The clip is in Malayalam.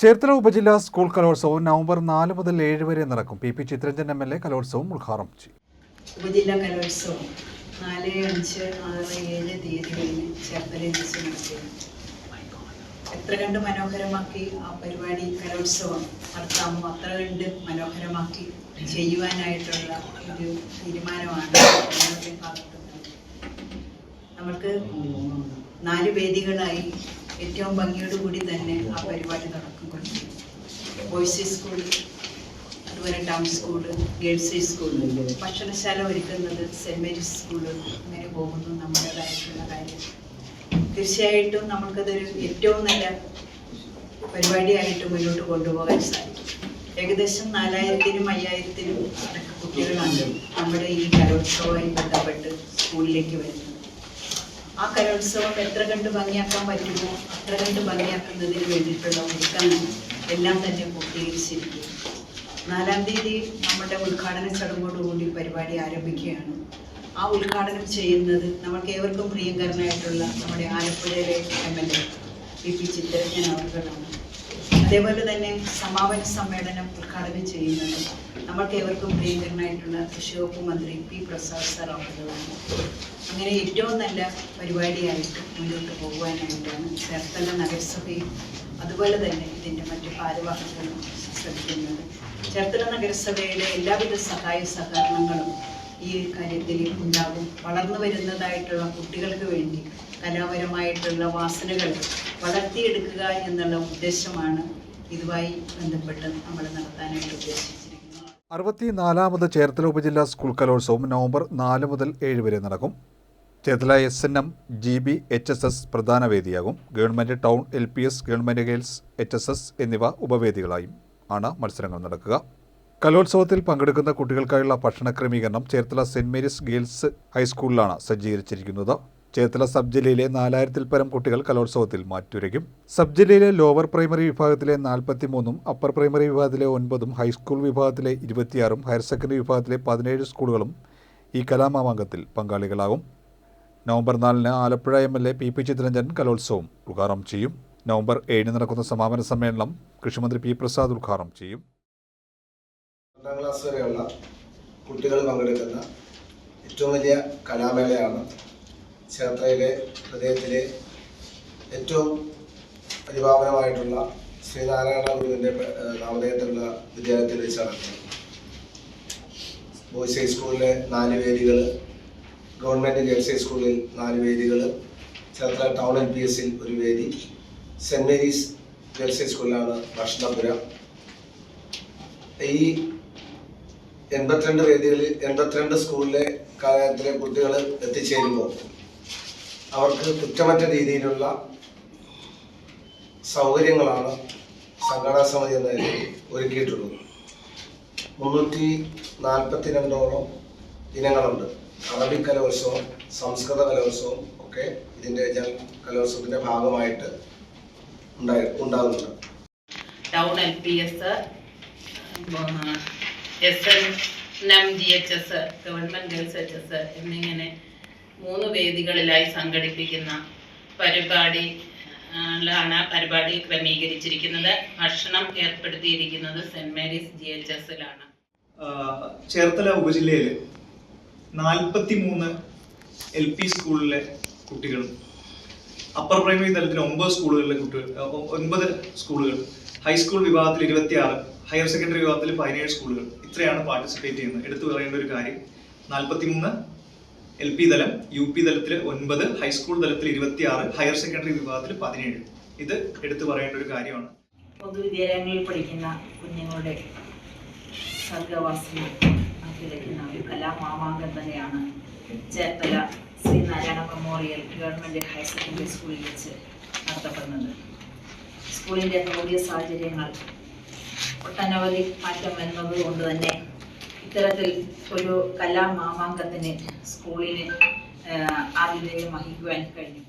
ചേർത്തല ഉപജില്ലാ സ്കൂൾ കലോത്സവം നവംബർ നാല് മുതൽ ഏഴ് വരെ നടക്കും. P P Chitharanjan M L A കലോത്സവം ഉദ്ഘാടനം ചെയ്യും. ഉപജില്ലാ കലോത്സവം നാല് അഞ്ച് ആറ് ഏഴ് തീയതികളിൽ ചേർത്തലയിൽ എത്ര കണ്ട് മനോഹരമാക്കി ആ പരിപാടി കലോത്സവം നടത്താമോ അത്ര കണ്ട് മനോഹരമാക്കി ചെയ്യുവാനായിട്ടുള്ള ഒരു തീരുമാനമാണ് നമ്മൾക്ക് നാല് വേദികളായി ഏറ്റവും ഭംഗിയോടുകൂടി തന്നെ ആ പരിപാടി നടക്കുന്നുണ്ട് ബോയ്സ് സ്കൂൾ അതുപോലെ town school girls high school ഭക്ഷണശാല ഒരുക്കുന്നത് സെന്റ് മേരീസ് സ്കൂൾ അങ്ങനെ പോകുന്നു നമ്മുടേതായിട്ടുള്ള കാര്യം. തീർച്ചയായിട്ടും നമുക്കതൊരു ഏറ്റവും നല്ല പരിപാടിയായിട്ട് മുന്നോട്ട് കൊണ്ടുപോകാൻ സാധിക്കും. ഏകദേശം നാലായിരത്തിനും അയ്യായിരത്തിനും കുട്ടികളാണ് നമ്മുടെ ഈ കലോത്സവവുമായി ബന്ധപ്പെട്ട് സ്കൂളിലേക്ക് വരുന്നത്. ആ കലോത്സവം എത്ര കണ്ട് ഭംഗിയാക്കാൻ പറ്റുമോ? അത്ര കണ്ട് ഭംഗിയാക്കുന്നതിന് വേണ്ടിയിട്ടുള്ള ഒരുക്കങ്ങൾ എല്ലാം തന്നെ പൂർത്തീകരിച്ചിരിക്കും നാലാം തീയതി നമ്മുടെ ഉദ്ഘാടന ചടങ്ങോടുകൂടി പരിപാടി ആരംഭിക്കുകയാണ്. ആ ഉദ്ഘാടനം ചെയ്യുന്നത് നമ്മൾക്ക് ഏവർക്കും പ്രിയങ്കരനായിട്ടുള്ള നമ്മുടെ ആലപ്പുഴയിലെ M L A P P Chitharanjan അവർകളാണ് അതേപോലെ തന്നെ സമാപന സമ്മേളനം ഉദ്ഘാടനം ചെയ്യുന്നത് നമ്മൾക്ക് ഏവർക്കും പ്രിയങ്കരനായിട്ടുള്ള കൃഷിവകുപ്പ് മന്ത്രി പി പ്രസാദ് സാർ അവതരണം അങ്ങനെ ഏറ്റവും നല്ല പരിപാടിയായിട്ട് മുന്നോട്ട് പോകുവാനായിട്ടാണ് ചേർത്തല നഗരസഭയും അതുപോലെ തന്നെ ഇതിന്റെ മറ്റു ഭാരവാഹികളും ശ്രദ്ധിക്കുന്നത് ചേർത്തല നഗരസഭയുടെ എല്ലാവിധ സഹായ സഹകരണങ്ങളും ഈ ഒരു കാര്യത്തിൽ ഉണ്ടാകും വളർന്നു വരുന്നതായിട്ടുള്ള കുട്ടികൾക്ക് വേണ്ടി കലാപരമായിട്ടുള്ള വാസനകൾ വളർത്തിയെടുക്കുക എന്നുള്ള ഉദ്ദേശമാണ് ഇതുമായി ബന്ധപ്പെട്ട് നമ്മൾ നടത്താനായിട്ട് ഉദ്ദേശിച്ചിരിക്കുന്നത്. അറുപത്തിനാലാമത് ചേർത്തല ഉപജില്ലാ സ്കൂൾ കലോത്സവം നവംബർ നാല് മുതൽ ഏഴ് വരെ നടക്കും. Cherthala S N M G B H S S പ്രധാന വേദിയാകും. Government town L P S government girls H S S എന്നിവ ഉപവേദികളായും ആണ് മത്സരങ്ങൾ നടക്കുക. കലോത്സവത്തിൽ പങ്കെടുക്കുന്ന കുട്ടികൾക്കായുള്ള ഭക്ഷണ ക്രമീകരണം ചേർത്തല സെന്റ് മേരീസ് ഗേൾസ് ഹൈസ്കൂളിലാണ് സജ്ജീകരിച്ചിരിക്കുന്നത്. ചേർത്തല സബ് ജില്ലയിലെ നാലായിരത്തിൽ പരം കുട്ടികൾ കലോത്സവത്തിൽ മാറ്റുരയ്ക്കും. സബ് ജില്ലയിലെ ലോവർ പ്രൈമറി വിഭാഗത്തിലെ നാൽപ്പത്തിമൂന്നും അപ്പർ പ്രൈമറി വിഭാഗത്തിലെ ഒൻപതും ഹൈസ്കൂൾ വിഭാഗത്തിലെ ഇരുപത്തിയാറും ഹയർ സെക്കൻഡറി വിഭാഗത്തിലെ പതിനേഴ് സ്കൂളുകളും ഈ കലാമാമാങ്കത്തിൽ പങ്കാളികളാകും. നവംബർ നാലിന് Alappuzha M L A P P Chitharanjan കലോത്സവം ഉദ്ഘാടനം ചെയ്യും. നവംബർ ഏഴിന് നടക്കുന്ന സമാപന സമ്മേളനം കൃഷിമന്ത്രി പി പ്രസാദ് ഉദ്ഘാടനം ചെയ്യും. രണ്ടാം ക്ലാസ് വരെയുള്ള കുട്ടികൾ പങ്കെടുക്കുന്ന ഏറ്റവും വലിയ കലാമേളയാണ് ചേർത്തലയിലെ ഹൃദയത്തിലെ ഏറ്റവും പരിപാവനമായിട്ടുള്ള ശ്രീനാരായണ ഗുരുവിന്റെ നവോദയത്തിലുള്ള വിദ്യാലയത്തിൽ വെച്ച് നടക്കുന്നത് ബോയ്സ് ഹൈസ്കൂളിലെ നാല് വേദികൾ ഗവൺമെന്റ് ഗേൾസ് ഹൈസ്കൂളിൽ നാല് വേദികൾ ചേർത്തല ടൗൺ എൽ പി എസിൽ ഒരു വേദി സെന്റ് മേരീസ് ഗേൾസ് ഹൈസ്കൂളിലാണ് ഭക്ഷണപുര. ഈ എൺപത്തിരണ്ട് വേദികളിൽ എൺപത്തിരണ്ട് സ്കൂളിലെ കാലത്തിലെ കുട്ടികൾ എത്തിച്ചേരുമ്പോൾ അവർക്ക് കുറ്റമറ്റ രീതിയിലുള്ള സൗകര്യങ്ങളാണ് സംഘടനാ സമിതി എന്ന നിലയിൽ ഒരുക്കിയിട്ടുള്ളത്. മുന്നൂറ്റി നാൽപ്പത്തിരണ്ടോളം ഇനങ്ങളുണ്ട്. അറബി കലോത്സവം സംസ്കൃത കലോത്സവം ഒക്കെ ഇതിന്റെ ജൽ കലോത്സവത്തിന്റെ ഭാഗമായിട്ട് ഉണ്ടായി ഉണ്ടാകുന്നുണ്ട്. Town L P S S N M G H S government girls H S എന്നിങ്ങനെ മൂന്ന് വേദികളിലായി സംഘടിപ്പിക്കുന്ന പരിപാടി ാണ് പരിപാടി ക്രമീകരിച്ചിരിക്കുന്നത്. ഭക്ഷണം ഏർപ്പെടുത്തിയിരിക്കുന്നത് സെന്റ് മേരീസ് ജി എച്ച് എസിലാണ് ചേർത്തല ഉപജില്ലയിൽ നാൽപ്പത്തി മൂന്ന് എൽ പി സ്കൂളിലെ കുട്ടികളും അപ്പർ പ്രൈമറി തലത്തിൽ ഒമ്പത് സ്കൂളുകളിലെ കുട്ടികൾ ഒൻപത് സ്കൂളുകൾ ഹൈസ്കൂൾ വിഭാഗത്തിൽ ഇരുപത്തിയാറ് ഹയർ സെക്കൻഡറി വിഭാഗത്തിൽ പതിനേഴ് സ്കൂളുകൾ. ഇത്രയാണ് പാർട്ടിസിപ്പേറ്റ് ചെയ്യുന്നത്. എടുത്തു പറയേണ്ട ഒരു കാര്യം. നാൽപ്പത്തി മൂന്ന് എൽ പി തലം യു പി തലത്തിൽ ഒൻപത് ഹൈസ്കൂൾ തലത്തിൽ ഇരുപത്തിയാറ് ഹയർ സെക്കൻഡറി വിഭാഗത്തിൽ പതിനേഴ്. ഇത് എടുത്തു പറയേണ്ട ഒരു കാര്യമാണ്. പൊതുവിദ്യാലയങ്ങളിൽ പഠിക്കുന്ന കുഞ്ഞുങ്ങളുടെ സർഗവാസന വിതയ്ക്കുന്ന ഒരു തന്നെയാണ് Cherthala Sreenarayana memorial government higher secondary സ്കൂളിൽ വെച്ച് നടത്തപ്പെടുന്നത്. സ്കൂളിന്റെ ഭൗതിക സാഹചര്യങ്ങൾ ഒട്ടനവധി മാറ്റം വരുന്നത് കൊണ്ട് തന്നെ ഇത്തരത്തിൽ ഒരു കലാമാമാങ്കത്തിന് സ്കൂളിന് ആതിഥേയം വഹിക്കുവാൻ കഴിഞ്ഞു.